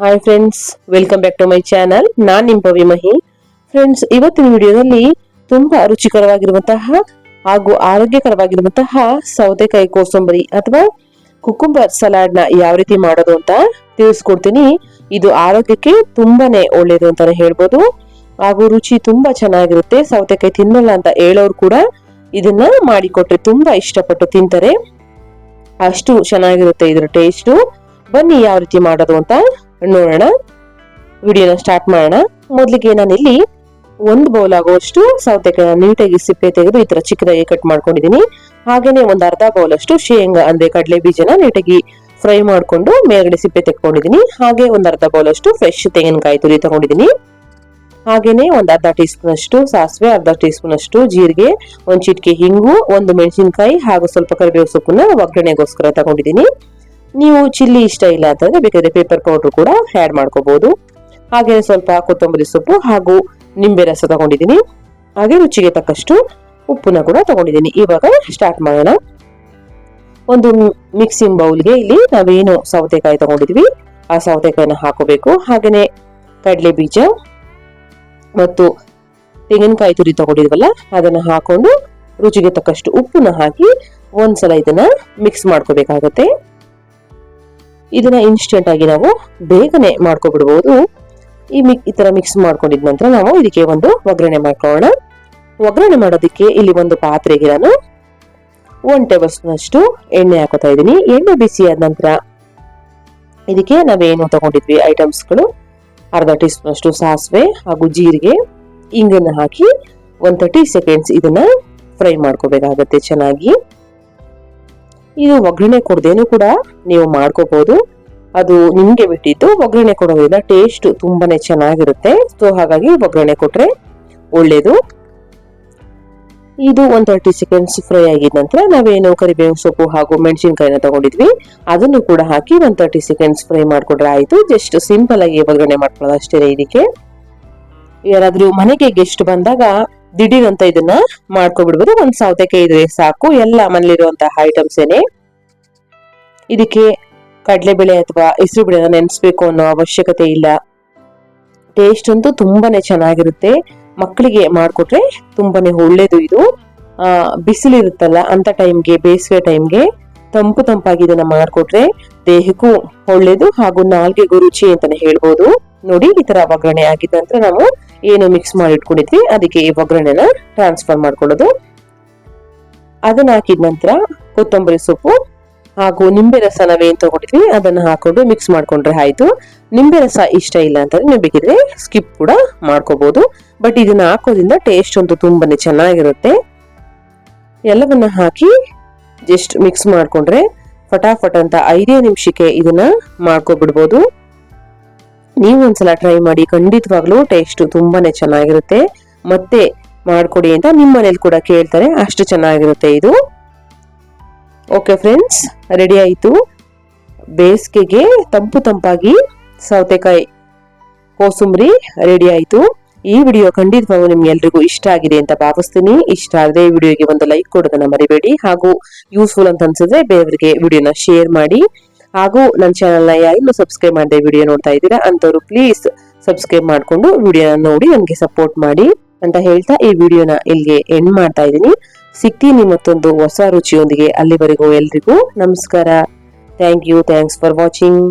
Hi friends welcome back to my channel ನಾನ್ ನಿಮ್ಮ ಪವಿ ಮಹಿ. Friends ಇವತ್ತಿನ ವಿಡಿಯೋದಲ್ಲಿ ತುಂಬಾ ರುಚಿಕರವಾಗಿರುವಂತಹ ಹಾಗೂ ಆರೋಗ್ಯಕರವಾಗಿರುವಂತಹ ಸೌತೆಕಾಯಿ ಕೋಸಂಬರಿ ಅಥವಾ ಕುಕುಂಬರ್ ಸಲಾಡ್ನ ಯಾವ ರೀತಿ ಮಾಡೋದು ಅಂತ ತಿಳಿಸ್ಕೊಡ್ತೀನಿ. ಇದು ಆರೋಗ್ಯಕ್ಕೆ ತುಂಬಾನೇ ಒಳ್ಳೇದು ಅಂತಾನೆ ಹೇಳ್ಬೋದು. ಹಾಗೂ ರುಚಿ ತುಂಬಾ ಚೆನ್ನಾಗಿರುತ್ತೆ. ಸೌತೆಕಾಯಿ ತಿನ್ನಲ್ಲ ಅಂತ ಹೇಳೋರು ಕೂಡ ಇದನ್ನ ಮಾಡಿಕೊಟ್ರೆ ತುಂಬಾ ಇಷ್ಟಪಟ್ಟು ತಿಂತಾರೆ. ಅಷ್ಟು ಚೆನ್ನಾಗಿರುತ್ತೆ ಇದರ ಟೇಸ್ಟು ಬನ್ನಿ ಯಾವ ರೀತಿ ಮಾಡೋದು ಅಂತ ನೋಡೋಣ. ವಿಡಿಯೋನ ಸ್ಟಾರ್ಟ್ ಮಾಡೋಣ. ಮೊದಲಿಗೆ ನಾನಿಲ್ಲಿ ಒಂದು ಬೌಲ್ ಆಗುವಷ್ಟು ಸೌತೆಕಾಯಿ ನೀಟಾಗಿ ಸಿಪ್ಪೆ ತೆಗೆದು ಈ ತರ ಚಿಕ್ಕದಾಗಿ ಕಟ್ ಮಾಡ್ಕೊಂಡಿದ್ದೀನಿ. ಹಾಗೇನೆ ಒಂದು ಅರ್ಧ ಬೌಲ್ ಅಷ್ಟು ಶೇಂಗಾ, ಅಂದ್ರೆ ಕಡಲೆ ಬೀಜನ ನೀಟಾಗಿ ಫ್ರೈ ಮಾಡ್ಕೊಂಡು ಮೇಲ್ಗಡೆ ಸಿಪ್ಪೆ ತೆಕ್ಕೊಂಡಿದ್ದೀನಿ. ಹಾಗೆ ಒಂದು ಅರ್ಧ ಬೌಲ್ ಅಷ್ಟು ಫ್ರೆಶ್ ತೆಂಗಿನಕಾಯಿ ತುರಿ ತಗೊಂಡಿದ್ದೀನಿ. ಹಾಗೇನೆ ಒಂದು ಅರ್ಧ ಟೀ ಸ್ಪೂನ್ ಅಷ್ಟು ಸಾಸಿವೆ, ಅರ್ಧ ಟೀ ಸ್ಪೂನ್ ಅಷ್ಟು ಜೀರಿಗೆ, ಒಂದು ಚಿಟಿಕೆ ಹಿಂಗು, ಒಂದು ಮೆಣಸಿನಕಾಯಿ ಹಾಗೂ ಸ್ವಲ್ಪ ಕರಿಬೇವು ಸೊಪ್ಪನ್ನ ಒಗ್ಗರಣೆಗೋಸ್ಕರ ತಗೊಂಡಿದ್ದೀನಿ. ನೀವು ಚಿಲ್ಲಿ ಇಷ್ಟ ಇಲ್ಲ ಅಂತಂದ್ರೆ ಬೇಕಾದ್ರೆ ಪೇಪರ್ ಪೌಡರ್ ಕೂಡ ಆ್ಯಡ್ ಮಾಡ್ಕೋಬಹುದು ಹಾಗೆ ಸ್ವಲ್ಪ ಕೊತ್ತಂಬರಿ ಸೊಪ್ಪು ಹಾಗೂ ನಿಂಬೆ ರಸ ತಗೊಂಡಿದ್ದೀನಿ. ಹಾಗೆ ರುಚಿಗೆ ತಕ್ಕಷ್ಟು ಉಪ್ಪನ್ನ ಕೂಡ ತಗೊಂಡಿದ್ದೀನಿ. ಇವಾಗ ಸ್ಟಾರ್ಟ್ ಮಾಡೋಣ. ಒಂದು ಮಿಕ್ಸಿಂಗ್ ಬೌಲ್ಗೆ ಇಲ್ಲಿ ನಾವೇನು ಸೌತೆಕಾಯಿ ತಗೊಂಡಿದ್ವಿ. ಆ ಸೌತೆಕಾಯಿನ ಹಾಕೋಬೇಕು. ಹಾಗೇನೆ ಕಡಲೆ ಬೀಜ ಮತ್ತು ತೆಂಗಿನಕಾಯಿ ತುರಿ ತಗೊಂಡಿದ್ವಲ್ಲ, ಅದನ್ನ ಹಾಕೊಂಡು ರುಚಿಗೆ ತಕ್ಕಷ್ಟು ಉಪ್ಪನ್ನ ಹಾಕಿ ಒಂದ್ಸಲ ಇದನ್ನ ಮಿಕ್ಸ್ ಮಾಡ್ಕೋಬೇಕಾಗತ್ತೆ. ಇದನ್ನ ಇನ್ಸ್ಟೆಂಟ್ ಆಗಿ ನಾವು ಬೇಗನೆ ಮಾಡ್ಕೊಬಿಡ್ಬೋದು. ಈ ಮಿಕ್, ಈ ತರ ಮಿಕ್ಸ್ ಮಾಡ್ಕೊಂಡಿದ ನಂತರ ನಾವು ಇದಕ್ಕೆ ಒಂದು ಒಗ್ಗರಣೆ ಮಾಡ್ಕೊಳ್ಳೋಣ. ಒಗ್ಗರಣೆ ಮಾಡೋದಕ್ಕೆ ಇಲ್ಲಿ ಒಂದು ಪಾತ್ರೆಗೆ ನಾನು ಒನ್ ಟೇಬಲ್ ಸ್ಪೂನ್ ಅಷ್ಟು ಎಣ್ಣೆ ಹಾಕೋತಾ ಇದ್ದೀನಿ. ಎಣ್ಣೆ ಬಿಸಿ ಆದ ನಂತರ ಇದಕ್ಕೆ ನಾವೇನು ತಗೊಂಡಿದ್ವಿ? ಐಟಮ್ಸ್ಗಳು ಅರ್ಧ ಟೀ ಸ್ಪೂನ್ ಅಷ್ಟು ಸಾಸಿವೆ ಹಾಗೂ ಜೀರಿಗೆ, ಇಂಗನ್ನು ಹಾಕಿ ಒಂದು ತರ್ಟಿ ಸೆಕೆಂಡ್ಸ್ ಇದನ್ನ ಫ್ರೈ ಮಾಡ್ಕೋಬೇಕಾಗತ್ತೆ ಚೆನ್ನಾಗಿ. ಇದು ಒಗ್ಗರಣೆ ಕೊಡದೇನು ಕೂಡ ನೀವು ಮಾಡ್ಕೋಬಹುದು ಅದು ನಿಮ್ಗೆ ಬಿಟ್ಟಿದ್ದು ಒಗ್ಗರಣೆ ಕೊಡೋದ್ರಿಂದ ಟೇಸ್ಟ್ ತುಂಬಾನೇ ಚೆನ್ನಾಗಿರುತ್ತೆ. ಸೊ ಹಾಗಾಗಿ ಒಗ್ಗರಣೆ ಕೊಟ್ರೆ ಒಳ್ಳೇದು. ಇದು ಒಂದ್ ತರ್ಟಿ ಸೆಕೆಂಡ್ಸ್ ಫ್ರೈ ಆಗಿದ ನಂತರ ನಾವೇನು ಕರಿಬೇವು ಸೊಪ್ಪು ಹಾಗೂ ಮೆಣಸಿನಕಾಯಿನ ತಗೊಂಡಿದ್ವಿ. ಅದನ್ನು ಕೂಡ ಹಾಕಿ ಒಂದ್ ತರ್ಟಿ ಸೆಕೆಂಡ್ಸ್ ಫ್ರೈ ಮಾಡಿಕೊಂಡ್ರೆ ಆಯಿತು. ಜಸ್ಟ್ ಸಿಂಪಲ್ ಆಗಿ ಒಗ್ಗರಣೆ ಮಾಡ್ಕೊಳ್ಳೋದು ಅಷ್ಟೇ ಇದಕ್ಕೆ. ಯಾರಾದರೂ ಮನೆಗೆ ಗೆಸ್ಟ್ ಬಂದಾಗ ದಿಢೀರ್ ಅಂತ ಇದನ್ನ ಮಾಡ್ಕೊಬಿಡ್ಬೋದು. ಒಂದ್ ಸೌತೆಕಾಯಿ ಇದ್ರೆ ಸಾಕು. ಎಲ್ಲ ಮನೇಲಿರುವಂತಹ ಐಟಮ್ಸ್ ಏನೇ. ಇದಕ್ಕೆ ಕಡಲೆಬೇಳೆ ಅಥವಾ ಹೆಸರು ಬೇಳೆನ ನೆನೆಸ್ಬೇಕು ಅನ್ನೋ ಅವಶ್ಯಕತೆ ಇಲ್ಲ. ಟೇಸ್ಟ್ ಅಂತೂ ತುಂಬಾನೇ ಚೆನ್ನಾಗಿರುತ್ತೆ. ಮಕ್ಕಳಿಗೆ ಮಾಡ್ಕೊಟ್ರೆ ತುಂಬಾನೇ ಒಳ್ಳೇದು ಇದು. ಬಿಸಿಲಿರುತ್ತಲ್ಲ ಅಂತ ಟೈಮ್ಗೆ, ಬೇಸಿಗೆ ಟೈಮ್ಗೆ ತಂಪು ತಂಪಾಗಿ ಇದನ್ನ ಮಾಡ್ಕೊಟ್ರೆ ದೇಹಕ್ಕೂ ಒಳ್ಳೇದು ಹಾಗೂ ನಾಲ್ಗೆಗೂ ರುಚಿ ಅಂತಾನೆ ಹೇಳ್ಬೋದು. ನೋಡಿ, ಈ ತರ ಒಗ್ಗರಣೆ ಆಗಿದ ನಂತರ ನಾವು ಏನು ಮಿಕ್ಸ್ ಮಾಡಿ ಇಟ್ಕೊಂಡಿದ್ವಿ, ಅದಕ್ಕೆ ಈ ಒಗ್ಗರಣೆನ ಟ್ರಾನ್ಸ್ಫರ್ ಮಾಡ್ಕೊಳ್ಳೋದು. ಅದನ್ನ ಹಾಕಿದ ನಂತರ ಕೊತ್ತಂಬರಿ ಸೊಪ್ಪು ಹಾಗೂ ನಿಂಬೆ ರಸ ನಾವೇನ್ ತಗೊಂಡಿದ್ವಿ, ಅದನ್ನ ಹಾಕೊಂಡು ಮಿಕ್ಸ್ ಮಾಡ್ಕೊಂಡ್ರೆ ಆಯ್ತು. ನಿಂಬೆ ರಸ ಇಷ್ಟ ಇಲ್ಲ ಅಂತಂದ್ರೆ ನೀವು ಬೇಕಿದ್ರೆ ಸ್ಕಿಪ್ ಕೂಡ ಮಾಡ್ಕೋಬಹುದು ಬಟ್ ಇದನ್ನ ಹಾಕೋದ್ರಿಂದ ಟೇಸ್ಟ್ ಅಂತೂ ತುಂಬಾನೇ ಚೆನ್ನಾಗಿರುತ್ತೆ. ಎಲ್ಲವನ್ನ ಹಾಕಿ ಜಸ್ಟ್ ಮಿಕ್ಸ್ ಮಾಡ್ಕೊಂಡ್ರೆ ಫಟಾಫಟ್ ಅಂತ ಐದೇ ನಿಮಿಷಕ್ಕೆ ಇದನ್ನ ಮಾಡ್ಕೊಬಿಡ್ಬೋದು. ನೀವು ಒಂದ್ಸಲ ಟ್ರೈ ಮಾಡಿ ಖಂಡಿತವಾಗ್ಲೂ ಟೇಸ್ಟ್ ತುಂಬಾನೇ ಚೆನ್ನಾಗಿರುತ್ತೆ. ಮತ್ತೆ ಮಾಡ್ಕೊಡಿ ಅಂತ ನಿಮ್ಮ ಮನೇಲಿ ಕೂಡ ಕೇಳ್ತಾರೆ, ಅಷ್ಟು ಚೆನ್ನಾಗಿರುತ್ತೆ ಇದು. ಓಕೆ ಫ್ರೆಂಡ್ಸ್ ರೆಡಿ ಆಯಿತು. ಬೇಸಿಗೆಗೆ ತಂಪು ತಂಪಾಗಿ ಸೌತೆಕಾಯಿ, ಕೋಸುಂಬರಿ ರೆಡಿ ಆಯಿತು. ಈ ವಿಡಿಯೋ ಖಂಡಿತವಾಗೂ ನಿಮ್ಗೆ ಎಲ್ರಿಗೂ ಇಷ್ಟ ಆಗಿದೆ ಅಂತ ಭಾವಿಸ್ತೀನಿ. ಇಷ್ಟ ಆದರೆ ವಿಡಿಯೋಗೆ ಒಂದು ಲೈಕ್ ಕೊಡೋದನ್ನ ಮರಿಬೇಡಿ. ಹಾಗೂ ಯೂಸ್ಫುಲ್ ಅಂತ ಅನ್ಸಿದ್ರೆ ಬೇರೆಯವರಿಗೆ ವಿಡಿಯೋನ ಶೇರ್ ಮಾಡಿ. ಹಾಗೂ ನನ್ನ ಚಾನಲ್ನ ಯಾರು ಸಬ್ಸ್ಕ್ರೈಬ್ ಮಾಡದೆ ವಿಡಿಯೋ ನೋಡ್ತಾ ಇದ್ದೀರಾ ಅಂತವರು ಪ್ಲೀಸ್ ಸಬ್ಸ್ಕ್ರೈಬ್ ಮಾಡಿಕೊಂಡು ವಿಡಿಯೋನ ನೋಡಿ ನನಗೆ ಸಪೋರ್ಟ್ ಮಾಡಿ ಅಂತ ಹೇಳ್ತಾ ಈ ವಿಡಿಯೋನ ಇಲ್ಲಿಗೆ ಎಂಡ್ ಮಾಡ್ತಾ ಇದ್ದೀನಿ. ಸಿಗ್ತೀನಿ ಮತ್ತೊಂದು ಹೊಸ ರುಚಿಯೊಂದಿಗೆ ಅಲ್ಲಿವರೆಗೂ ಎಲ್ರಿಗೂ ನಮಸ್ಕಾರ. Thank you thanks for watching